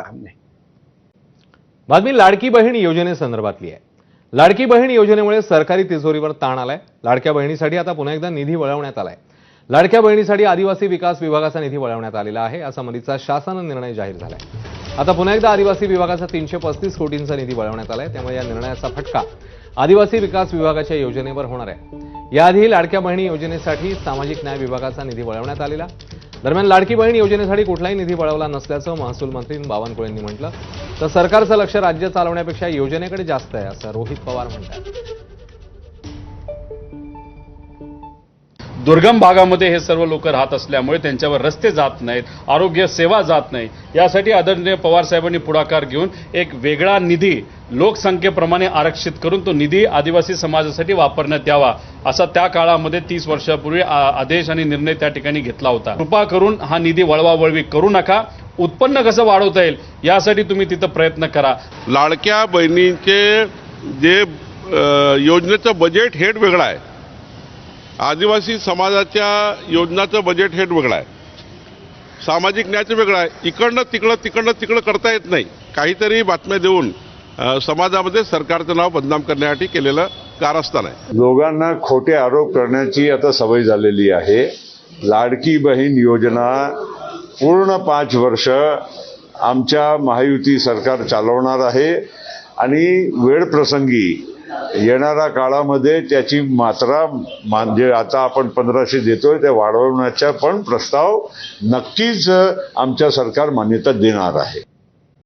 काम नाही. बातमी लाडकी बहीण योजनेसंदर्भातली आहे. लाडकी बहीण योजनेमुळे सरकारी तिजोरीवर ताण आलाय. लाडक्या बहिणीसाठी आता पुन्हा एकदा निधी वळवण्यात आलाय. लाडक्या बहिणीसाठी आदिवासी विकास विभागाचा निधी वळवण्यात आलेला आहे असा संबंधीचा शासन निर्णय जाहीर झालाय. आता पुन्हा एकदा आदिवासी विभागाचा तीनशे पस्तीस कोटींचा निधी वळवण्यात आलाय. त्यामुळे या निर्णयाचा फटका आदिवासी विकास विभागाच्या योजनेवर होणार आहे. याआधी लाडक्या बहिणी योजनेसाठी सामाजिक न्याय विभागाचा निधी वळवण्यात आलेला दरम्यान लाडकी बहीण योजनेसाठी कुठलाही निधी वळवला नसल्याचं महसूल मंत्री बावनकुळेंनी म्हटलं. तर सरकारचं लक्ष राज्य चालवण्यापेक्षा योजनेकडे जास्त आहे असं रोहित पवार म्हणतात. दुर्गम भागामध्ये हे सर्व लोक राहत असल्यामुळे त्यांच्यावर रस्ते जात नाहीत आरोग्य सेवा जात नाही. यासाठी आदरणीय पवार साहेबांनी पुढाकार घेऊन एक वेगळा निधी लोकसंख्येप्रमाणे आरक्षित करून तो निधी आदिवासी समाजासाठी वापरण्यात यावा असा त्या काळामध्ये तीस वर्षापूर्वी आदेश आणि निर्णय त्या ठिकाणी घेतला होता. कृपा करून हा निधी वळवावळवी करू नका उत्पन्न कसं वाढवता येईल यासाठी तुम्ही तिथं प्रयत्न करा. लाडक्या बहिणींचे जे योजनेचं बजेट हेड वेगळं आहे. आदिवासी समाजाच्या योजनाचं बजेट हेड वेगळं आहे. सामाजिक न्यायाचं वेगळं आहे. इकडनं तिकडं तिकडनं तिकडं करता येत नाही. काहीतरी बातम्या देऊन समाजामध्ये सरकारचं नाव बदनाम करण्यासाठी केलेलं कारस्थान आहे. लोकांना खोटे आरोप करण्याची आता सवय झालेली आहे. लाडकी बहीण योजना पूर्ण पाच वर्ष आमच्या महायुती सरकार चालवणार आहे. आणि वेळ प्रसंगी येणाऱ्या काळामध्ये त्याची मात्रा म्हणजे जे आता आपण पंधराशे देतोय ते वाढवण्याचा पण प्रस्ताव नक्कीच आमच्या सरकार मान्यता देणार आहे.